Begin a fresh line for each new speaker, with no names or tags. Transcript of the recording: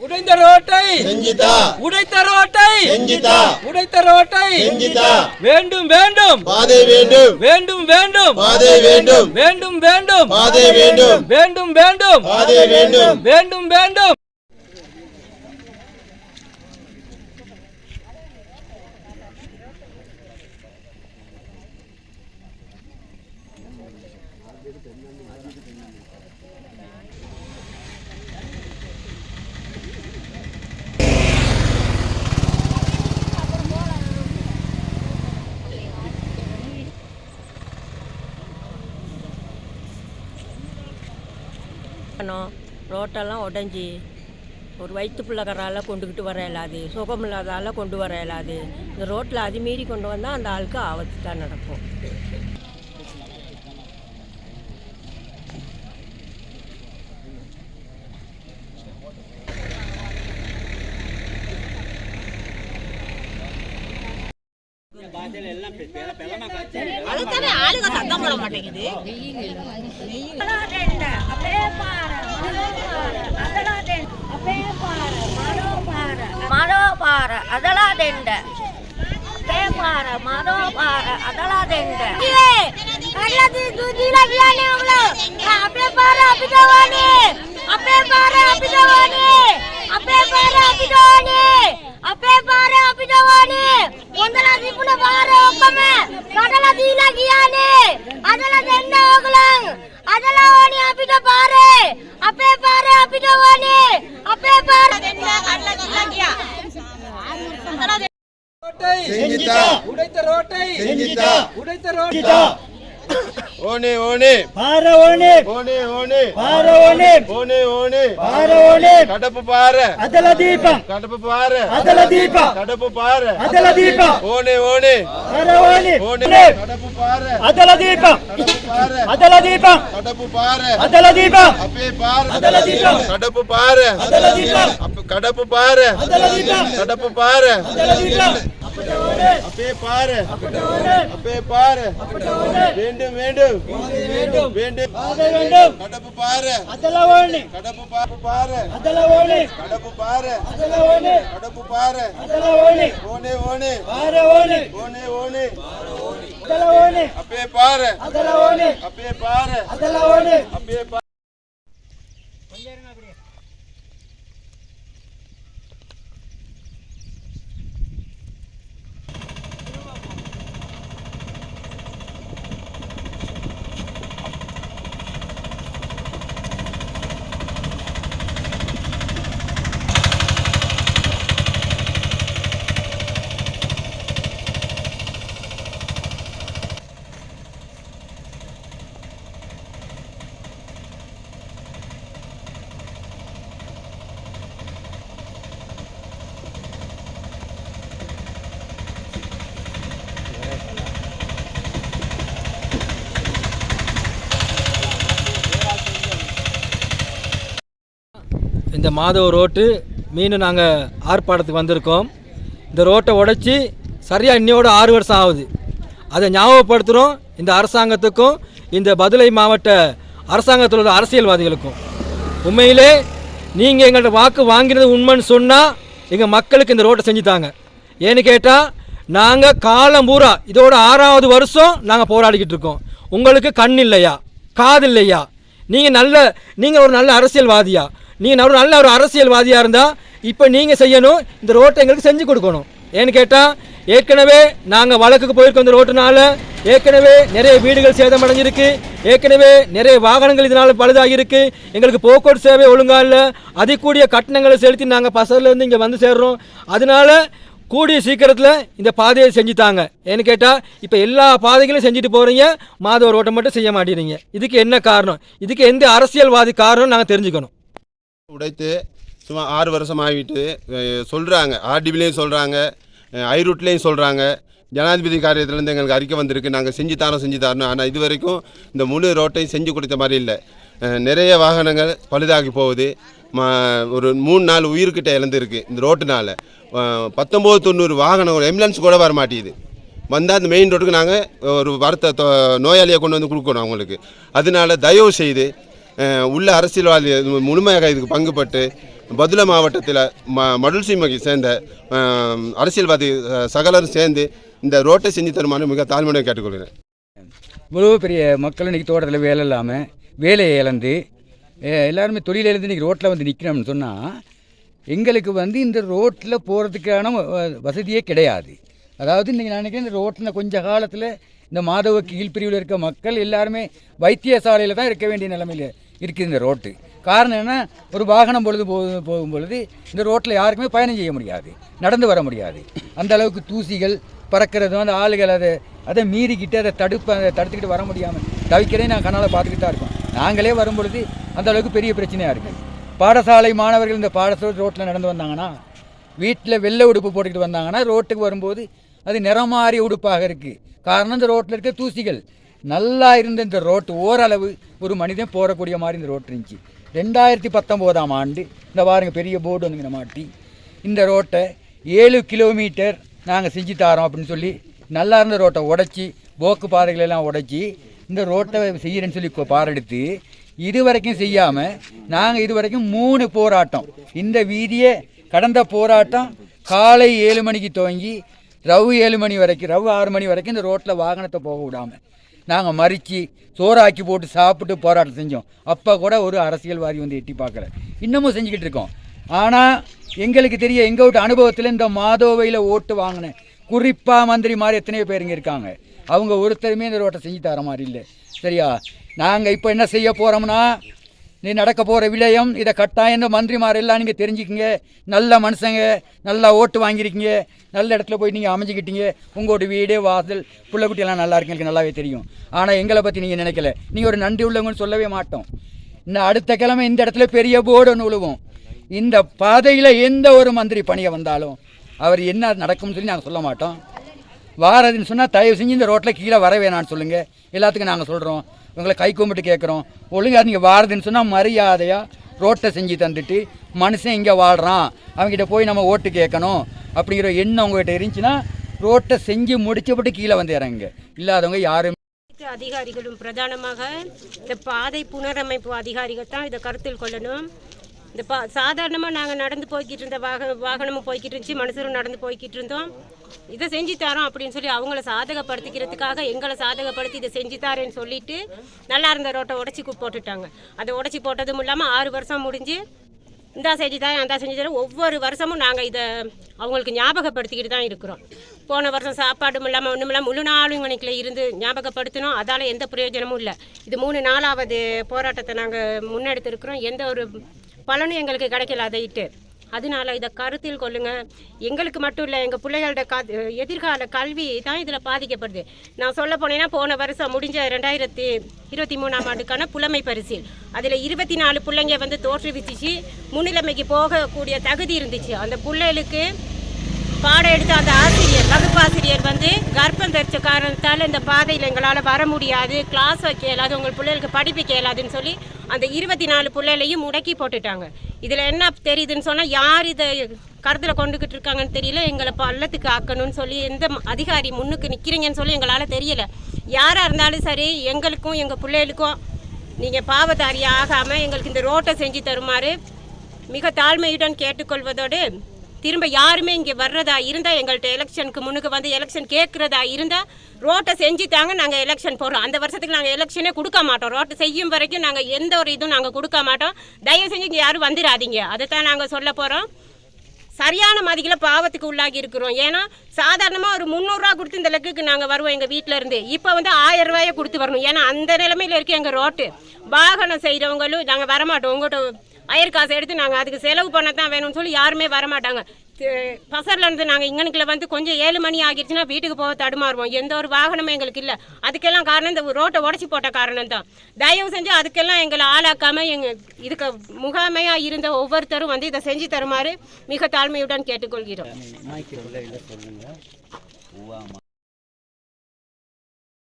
உடைந்த ரோட்டை.
செஞ்சுதா.
உடைத்த ரோட்டை.
செஞ்சுதா.
உடைத்த ரோட்டை.
செஞ்சுதா.
வேண்டும் வேண்டும்.
பாதை வேண்டும்.
வேண்டும் வேண்டும்.
பாதை வேண்டும்.
வேண்டும் வேண்டும்.
பாதை வேண்டும்.
வேண்டும் வேண்டும்.
பாதை வேண்டும்.
வேண்டும் வேண்டும்.
பண்ணோம். ரோட்டெல்லாம் உடஞ்சி ஒரு வயிற்று பிள்ளைக்கரால கொண்டுக்கிட்டு வர இயலாது. சுகம் இல்லாதால கொண்டு வர இயலாது. இந்த ரோட்டில் அது மீறி கொண்டு வந்தால் அந்த ஆளுக்கு ஆபத்து தான் நடக்கும்.
அதுதானே ஆளுங்க சத்தம் போட மாட்டேங்குது?
அதலாதெண்ட பேபார மரோபார அதலாதெண்ட
கள்ளதி துதில வியானே உங்கள அப்பே பாரு அபிதவானே அப்பே பாரு அபிதவானே அப்பே பாரு
ரோட்டை உடைத்த ரோட்டை உடைத்த ரோட்டை
ஓனே ஓனே
பார ஓனே
ஓனே ஓனே
பார ஓனே
ஓனே ஓனே
பார
ஓனே கடப்பு
பார அதல
தீபம் கடப்பு
பார அதல
தீபம் கடப்பு
பார அதல
தீபம் ஓனே ஓனே
பார ஓனே
ஓனே கடப்பு
பார அதல
அப்பே பாரு. அப்பே பாரு. வேண்டும் வேண்டும். வேண்டும். வேண்டும் கடப்பு
பாரு. கடப்பு
பாப்பு பாரு.
கடப்பு பாரு.
கடப்பு பாரு.
ஓனே ஓனே.
பாரு ஓனே
ஓனே. ஓனே
அப்பே பாரு.
அப்பே பாரு.
அப்பே பாரு.
இந்த மாதவ ரோட்டு மீண்டும் நாங்கள் ஆர்ப்பாட்டத்துக்கு வந்திருக்கோம். இந்த ரோட்டை உடைச்சி சரியாக இன்னையோட ஆறு வருஷம் ஆகுது. அதை ஞாபகப்படுத்துகிறோம் இந்த அரசாங்கத்துக்கும் இந்த பதுளை மாவட்ட அரசாங்கத்தில் உள்ள அரசியல்வாதிகளுக்கும். உண்மையிலே நீங்கள் எங்கள்கிட்ட வாக்கு வாங்கினது உண்மைன்னு சொன்னால் எங்கள் மக்களுக்கு இந்த ரோட்டை செஞ்சு தாங்க. ஏன்னு கேட்டால் நாங்கள் காலம் பூரா இதோட ஆறாவது வருஷம் நாங்கள் போராடிக்கிட்டு இருக்கோம். உங்களுக்கு கண் இல்லையா? காது இல்லையா? நீங்கள் நல்ல நீங்கள் ஒரு நல்ல அரசியல்வாதியா? நீங்கள் ஒரு நல்ல ஒரு அரசியல்வாதியாக இருந்தால் இப்போ நீங்கள் செய்யணும் இந்த ரோட்டை எங்களுக்கு செஞ்சு கொடுக்கணும். ஏன்னு கேட்டால் ஏற்கனவே நாங்கள் வழக்குக்கு போயிருக்கோம் இந்த ரோட்டுனால ஏற்கனவே நிறைய வீடுகள் சேதமடைஞ்சிருக்கு ஏற்கனவே நிறைய வாகனங்கள் இதனால் பழுதாகியிருக்கு எங்களுக்கு போக்குவரத்து சேவை ஒழுங்காக இல்லை அதிகூடிய கட்டணங்களை செலுத்தி நாங்கள் பசங்கள்லேருந்து இங்கே வந்து சேர்றோம். அதனால கூடிய சீக்கிரத்தில் இந்த பாதையை செஞ்சுட்டாங்க. ஏன்னு கேட்டால் இப்போ எல்லா பாதைகளையும் செஞ்சுட்டு போகிறீங்க மாதவ ரோட்டை மட்டும் செய்ய மாட்டேறீங்க இதுக்கு என்ன காரணம்? இதுக்கு எந்த அரசியல்வாதி காரணம் நாங்கள் தெரிஞ்சுக்கணும்.
உடைத்து சும்மா ஆறு வருஷம் ஆகிட்டு சொல்கிறாங்க ஆர்டிபிலையும் சொல்கிறாங்க ஐரூட்லேயும் சொல்கிறாங்க ஜனாதிபதி காரியத்திலேருந்து எங்களுக்கு அறிக்கை வந்திருக்கு. நாங்கள் செஞ்சு தரோம் செஞ்சு தரணும் ஆனால் இது வரைக்கும் இந்த முழு ரோட்டையும் செஞ்சு கொடுத்த மாதிரி இல்லை. நிறைய வாகனங்கள் பழுதாகி போகுது. ம ஒரு மூணு நாலு உயிர்கிட்ட இழந்திருக்கு இந்த ரோட்டுனால். பத்தொம்போது தொண்ணூறு வாகனம் எம்புலன்ஸ் கூட வர மாட்டேங்குது. வந்தால் அந்த மெயின் ரோட்டுக்கு நாங்கள் ஒரு வார்த்தை தொ- நோயாளியை கொண்டு வந்து கொடுக்கணும் அவங்களுக்கு. அதனால தயவு செய்து உள்ள அரசியல்வாதி முழுமையாக இதுக்கு பங்குபட்டு பதுல மாவட்டத்தில் ம மடுல்சிமகை சேர்ந்த அரசியல்வாதி சகலரும் சேர்ந்து இந்த ரோட்டை செஞ்சு தருமாறு மிக தாழ்மையாக கேட்டுக்கொள்கிறேன்.
இவ்வளோ பெரிய மக்கள் இன்றைக்கி தோட்டத்தில் வேலை இல்லாமல் வேலையை இழந்து எல்லாருமே தொழில் இழந்து இன்றைக்கி ரோட்டில் வந்து நிற்கிறோம்னு சொன்னால் எங்களுக்கு வந்து இந்த ரோட்டில் போகிறதுக்கான வ- வசதியே கிடையாது. அதாவது இன்றைக்கி நான் நினைக்கிறேன் இந்த ரோட்டில் கொஞ்ச காலத்தில் இந்த மாதவ கீழ்பிரிவில் இருக்க மக்கள் எல்லாருமே வைத்தியசாலையில் தான் இருக்க வேண்டிய நிலைமையில் இருக்குது இந்த ரோட்டு. காரணம் என்ன ஒரு வாகனம் பொழுது போ போகும் பொழுது இந்த ரோட்டில் யாருக்குமே பயணம் செய்ய முடியாது. நடந்து வர முடியாது. அந்த அளவுக்கு தூசிகள் பறக்கிறதும் அந்த ஆளுகள் அதை அதை மீறிக்கிட்டு அதை தடுப்ப அதை தடுத்துக்கிட்டு வர முடியாமல் தவிக்கிறதே நான் கண்ணால் பார்த்துக்கிட்டு தான் இருக்கோம். நாங்களே வரும் பொழுது அந்த அளவுக்கு பெரிய பிரச்சனையாக இருக்குது பாடசாலை மாணவர்கள் இந்த பாடசாலை ரோட்டில் நடந்து வந்தாங்கன்னா வீட்டில் வெள்ளை உடுப்பு போட்டுக்கிட்டு வந்தாங்கன்னா ரோட்டுக்கு வரும்போது அது நிறமாறிய உடுப்பாக இருக்குது காரணம் இந்த ரோட்டில் இருக்க தூசிகள். நல்லா இருந்த இந்த ரோட்டு ஓரளவு ஒரு மனிதன் போகக்கூடிய மாதிரி இந்த ரோட்டு இருந்துச்சு. ரெண்டாயிரத்தி பத்தொம்போதாம் ஆண்டு இந்த பாருங்கள் பெரிய போர்டு வந்துங்க மாட்டி இந்த ரோட்டை ஏழு கிலோமீட்டர் நாங்கள் செஞ்சு தரோம் அப்படின்னு சொல்லி நல்லா இருந்த ரோட்டை உடைச்சி போக்கு பாதைகளெல்லாம் உடச்சி இந்த ரோட்டை செய்கிறேன்னு சொல்லி பாரெடுத்து இது வரைக்கும் செய்யாமல் நாங்கள் இது வரைக்கும் மூணு போராட்டம். இந்த வீதியை கடந்த போராட்டம் காலை ஏழு மணிக்கு துவங்கி ரவு ஏழு மணி வரைக்கும் ரவு ஆறு மணி வரைக்கும் இந்த ரோட்டில் வாகனத்தை போக விடாமல் நாங்கள் மறித்து சோறாக்கி போட்டு சாப்பிட்டு போராட்டம் செஞ்சோம். அப்போ கூட ஒரு அரசியல்வாதி வந்து எட்டி பார்க்கல. இன்னமும் செஞ்சுக்கிட்டு இருக்கோம். ஆனால் எங்களுக்கு தெரிய எங்கள் வீட்டு அனுபவத்தில் இந்த மாதோவையில் ஓட்டு வாங்கினேன். குறிப்பாக மந்திரி மாதிரி எத்தனையோ பேர் இங்கே இருக்காங்க. அவங்க ஒருத்தருமே இந்த ரோட்டை செஞ்சு தர மாதிரி இல்லை. சரியா? நாங்கள் இப்போ என்ன செய்ய போகிறோம்னா நீ நடக்க போகிற விடயம் இதை கட்டாயம் மந்திரிமாரெல்லாம் மந்திரிமார் எல்லாம் நீங்கள் தெரிஞ்சுக்கிங்க. நல்ல மனுஷங்க நல்லா ஓட்டு வாங்கியிருக்கீங்க. நல்ல இடத்துல போய் நீங்கள் அமைஞ்சிக்கிட்டீங்க. உங்களோட வீடு வாசல் பிள்ளைக்குட்டியெல்லாம் நல்லா இருக்கு எனக்கு நல்லாவே தெரியும். ஆனால் எங்களை பற்றி நீங்கள் நினைக்கல. நீங்கள் ஒரு நன்றி உள்ளவங்கன்னு சொல்லவே மாட்டோம். இன்னும் அடுத்த கிழமை இந்த இடத்துல பெரிய போர்டு ஒன்று இந்த பாதையில் எந்த ஒரு மந்திரி பணியை வந்தாலும் அவர் என்ன நடக்கும்னு சொல்லி நாங்கள் சொல்ல மாட்டோம். வாரதுன்னு சொன்னால் தயவு செஞ்சு இந்த ரோட்டில் கீழே வர வேணாம்னு சொல்லுங்கள் எல்லாத்துக்கும் நாங்கள் சொல்கிறோம் இவங்களை கை கும்பிட்டு கேட்குறோம் ஒழுங்காக நீங்கள் வாரதுன்னு சொன்னால் மரியாதையாக ரோட்டை செஞ்சு தந்துட்டு மனுஷன் இங்கே வாழ்கிறான் அவங்ககிட்ட போய் நம்ம ஓட்டு கேட்கணும் அப்படிங்கிற எண்ணம் உங்ககிட்ட இருந்துச்சுன்னா ரோட்டை செஞ்சு முடிச்சப்பட்டு கீழே வந்து இறங்குங்க. இல்லாதவங்க யாரும்
அதிகாரிகளும் பிரதானமாக இந்த பாதை புனரமைப்பு அதிகாரிகள் தான் இதை கருத்தில் கொள்ளணும். இந்த பா சாதாரணமாக நாங்கள் நடந்து போய்கிட்டு இருந்த வாக வாகனமும் போய்கிட்டு இருந்துச்சு மனுஷரும் நடந்து போய்கிட்டு இருந்தோம். இதை செஞ்சு தரோம் அப்படின்னு சொல்லி அவங்கள சாதகப்படுத்திக்கிறதுக்காக எங்களை சாதகப்படுத்தி இதை செஞ்சு தரேன்னு சொல்லிட்டு நல்லா இருந்த ரோட்டை உடச்சி போட்டுட்டாங்க. அதை உடச்சி போட்டதும் இல்லாமல் ஆறு வருஷம் முடிஞ்சு இந்தா செஞ்சு தரேன் அந்த செஞ்சு தரேன் ஒவ்வொரு வருஷமும் நாங்கள் இதை அவங்களுக்கு ஞாபகப்படுத்திக்கிட்டு தான் இருக்கிறோம். போன வருஷம் சாப்பாடும் இல்லாமல் ஒன்றும் இல்லாமல் முழு நாளும் மணிக்கில் இருந்து ஞாபகப்படுத்தினோம். அதால் எந்த பிரயோஜனமும் இல்லை. இது மூணு நாளாவது போராட்டத்தை நாங்கள் முன்னெடுத்திருக்கிறோம். எந்த ஒரு பலனும் எங்களுக்கு கிடைக்கல அதை இட்டு. அதனால இதை கருத்தில் கொள்ளுங்க. எங்களுக்கு மட்டும் இல்லை எங்கள் பிள்ளைகளோட க எதிர்கால கல்வி தான் இதில் பாதிக்கப்படுது. நான் சொல்ல போனேன்னா போன வருஷம் முடிஞ்ச ரெண்டாயிரத்தி இருபத்தி மூணாம் ஆண்டுக்கான புலமை பரிசில். அதில் இருபத்தி நாலு பிள்ளைங்க வந்து தோற்றுவிச்சிச்சு. முன்னிலைமைக்கு போகக்கூடிய தகுதி இருந்துச்சு. அந்த பிள்ளைகளுக்கு பாடம் எடுத்த அந்த ஆசிரியர் வகுப்பாசிரியர் வந்து கர்ப்பம் தரிச்ச காரணத்தால் இந்த பாதையில் எங்களால் வர முடியாது கிளாஸ் வைக்க இயலாது உங்கள் பிள்ளைகளுக்கு படிப்பிக்க இயலாதுன்னு சொல்லி அந்த இருபத்தி நாலு பிள்ளைகளையும் முடக்கி போட்டுட்டாங்க. இதில் என்ன தெரியுதுன்னு சொன்னால் யார் இதை கருத்தில் கொண்டுக்கிட்டு இருக்காங்கன்னு தெரியல எங்களை பள்ளத்துக்கு ஆக்கணும்னு சொல்லி எந்த அதிகாரி முன்னுக்கு நிற்கிறீங்கன்னு சொல்லி எங்களால் தெரியல. யாராக இருந்தாலும் சரி எங்களுக்கும் எங்கள் பிள்ளைகளுக்கும் நீங்கள் பாவதாரியாக ஆகாமல் எங்களுக்கு இந்த ரோட்டை செஞ்சு தருமாறு மிக தாழ்மையுடன் கேட்டுக்கொள்வதோடு திரும்ப யாருமே இங்கே வர்றதா இருந்தால் எங்கள்கிட்ட எலெக்ஷனுக்கு முன்னுக்கு வந்து எலெக்ஷன் கேட்குறதா இருந்தால் ரோட்டை செஞ்சு தாங்க நாங்கள் எலெக்ஷன் போடுறோம். அந்த வருஷத்துக்கு நாங்கள் எலெக்ஷனே கொடுக்க மாட்டோம். ரோட்டை செய்யும் வரைக்கும் நாங்கள் எந்த ஒரு இதுவும் நாங்கள் கொடுக்க மாட்டோம். தயவு செஞ்சு இங்கே யாரும் வந்துடாதீங்க. அதை தான் நாங்கள் சொல்ல போகிறோம் சரியான மதிக்கில் பாவத்துக்கு உள்ளாகி இருக்கிறோம். ஏன்னா சாதாரணமாக ஒரு முந்நூறுரூவா கொடுத்து இந்த லெக்குக்கு நாங்கள் வருவோம் எங்கள் வீட்டில் இருந்து. இப்போ வந்து ஆயிரம் ரூபாயை கொடுத்து வரணும். ஏன்னா அந்த நிலைமையில் இருக்க எங்கள் ரோட்டு. வாகனம் செய்கிறவங்களும் நாங்கள் வரமாட்டோம். உங்கள்கிட்ட அயர் காசை எடுத்து நாங்கள் அதுக்கு செலவு பண்ண தான் வேணும்னு சொல்லி யாருமே வரமாட்டாங்க. பசரில் இருந்து நாங்கள் இங்கனுக்குள்ள வந்து கொஞ்சம் ஏழு மணி ஆகிடுச்சுன்னா வீட்டுக்கு போக தடுமாறுவோம். எந்த ஒரு வாகனமும் எங்களுக்கு இல்லை. அதுக்கெல்லாம் காரணம் இந்த ரோட்டை உடச்சி போட்ட காரணம் தான் தயவு செஞ்சு அதுக்கெல்லாம் எங்களை ஆளாக்காமல் எங்கள் இதுக்கு முகாமையாக இருந்த ஒவ்வொருத்தரும் வந்து இதை செஞ்சு தருமாறு மிக தாழ்மையுடன் கேட்டுக்கொள்கிறோம்.